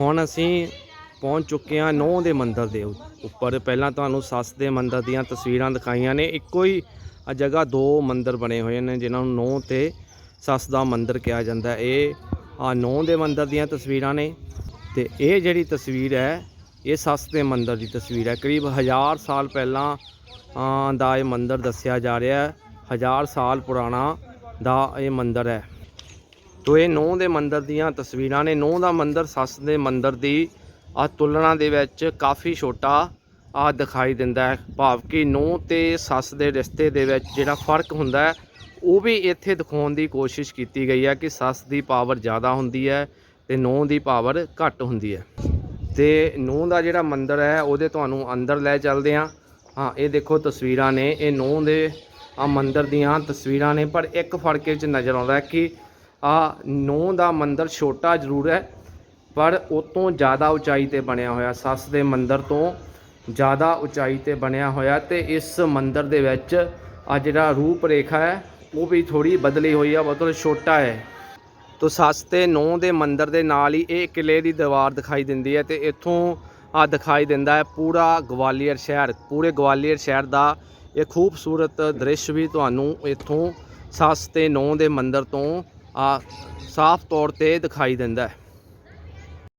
ਹੁਣ ਅਸੀਂ ਪਹੁੰਚ ਚੁੱਕੇ ਹਾਂ ਨੌ ਦੇ ਮੰਦਰ ਦੇ ਉੱਪਰ। ਪਹਿਲਾਂ ਤੁਹਾਨੂੰ ਸੱਸ ਦੇ ਮੰਦਰ ਦੀਆਂ ਤਸਵੀਰਾਂ ਦਿਖਾਈਆਂ ਨੇ। ਇੱਕੋ ਹੀ ਜਗ੍ਹਾ ਦੋ ਮੰਦਰ ਬਣੇ ਹੋਏ ਨੇ, ਜਿਨ੍ਹਾਂ ਨੂੰ ਨੌ ਤੇ ਸੱਸ ਦਾ ਮੰਦਰ ਕਿਹਾ ਜਾਂਦਾ ਇਹ ਆ ਨੌ ਦੇ ਮੰਦਰ ਦੀਆਂ ਤਸਵੀਰਾਂ ਨੇ ਤੇ ਇਹ ਜਿਹੜੀ ਤਸਵੀਰ ਹੈ, ਇਹ ਸੱਸ ਦੇ ਮੰਦਰ ਦੀ ਤਸਵੀਰ ਹੈ। ਕਰੀਬ 1000 ਸਾਲ ਪਹਿਲਾਂ ਦਾ ਇਹ ਮੰਦਰ ਦੱਸਿਆ ਜਾ ਰਿਹਾ ਹੈ। 1000 ਸਾਲ ਪੁਰਾਣਾ ਦਾ ਇਹ ਮੰਦਰ ਹੈ। ਤੋ ਇਹ ਨੌ ਦੇ ਮੰਦਰ ਦੀਆਂ ਤਸਵੀਰਾਂ ਨੇ। ਨੌ ਦਾ ਮੰਦਰ ਸੱਸ ਦੇ ਮੰਦਰ ਦੀ ਆ ਤੁਲਨਾ ਦੇ ਵਿੱਚ ਕਾਫੀ ਛੋਟਾ ਆ ਦਿਖਾਈ ਦਿੰਦਾ ਹੈ। ਭਾਵ ਕਿ ਨੌ ਤੇ ਸੱਸ ਦੇ ਰਿਸ਼ਤੇ ਦੇ ਵਿੱਚ ਜਿਹੜਾ ਫ਼ਰਕ ਹੁੰਦਾ ਹੈ, ਉਹ ਵੀ ਇੱਥੇ ਦਿਖਾਉਣ ਦੀ ਕੋਸ਼ਿਸ਼ ਕੀਤੀ ਗਈ ਹੈ ਕਿ ਸੱਸ ਦੀ ਪਾਵਰ ਜ਼ਿਆਦਾ ਹੁੰਦੀ ਹੈ ਤੇ ਨੌ ਦੀ ਪਾਵਰ ਘੱਟ ਹੁੰਦੀ ਹੈ। ਤੇ ਨੌ ਦਾ ਜਿਹੜਾ ਮੰਦਰ ਹੈ, ਉਹਦੇ ਤੁਹਾਨੂੰ ਅੰਦਰ ਲੈ ਚੱਲਦੇ ਹਾਂ। ਹਾਂ, ਇਹ ਦੇਖੋ ਤਸਵੀਰਾਂ ਨੇ। ਇਹ ਨੌ ਦੇ ਆ ਮੰਦਿਰ ਦੀਆਂ ਤਸਵੀਰਾਂ ਨੇ, ਪਰ ਇੱਕ ਫ਼ਰਕ ਵਿੱਚ ਨਜ਼ਰ ਆਉਂਦਾ ਕਿ ਆ ਨੌ ਦਾ ਮੰਦਰ ਛੋਟਾ ਜ਼ਰੂਰ ਹੈ, ਪਰ ਉਹ ਤੋਂ ਜ਼ਿਆਦਾ ਉਚਾਈ ਤੇ ਬਣਿਆ ਹੋਇਆ, ਸੱਸ ਦੇ ਮੰਦਰ ਤੋਂ ਜ਼ਿਆਦਾ ਉਚਾਈ ਤੇ ਬਣਿਆ ਹੋਇਆ ਤੇ ਇਸ ਮੰਦਰ ਦੇ ਵਿੱਚ ਆ ਜਿਹੜਾ ਰੂਪ ਰੇਖਾ ਹੈ, ਉਹ ਵੀ ਥੋੜੀ ਬਦਲੀ ਹੋਈ ਆ, ਮਤਲਬ ਛੋਟਾ ਹੈ। ਤੋ ਸੱਸ ਤੇ ਨੌ ਦੇ ਮੰਦਰ ਦੇ ਨਾਲ ਹੀ ਇਹ ਕਿਲੇ ਦੀ ਦੀਵਾਰ ਦਿਖਾਈ ਦਿੰਦੀ ਹੈ ਤੇ ਇੱਥੋਂ ਆ ਦਿਖਾਈ ਦਿੰਦਾ ਹੈ ਪੂਰਾ ਗਵਾਲੀਅਰ ਸ਼ਹਿਰ। ਪੂਰੇ ਗਵਾਲੀਅਰ ਸ਼ਹਿਰ ਦਾ ਇਹ ਖੂਬਸੂਰਤ ਦ੍ਰਿਸ਼ ਵੀ ਤੁਹਾਨੂੰ ਇੱਥੋਂ ਸੱਸ ਤੇ ਨੌ ਦੇ ਮੰਦਰ ਤੋਂ ਆ ਸਾਫ਼ ਤੌਰ ਤੇ ਦਿਖਾਈ ਦਿੰਦਾ ਹੈ।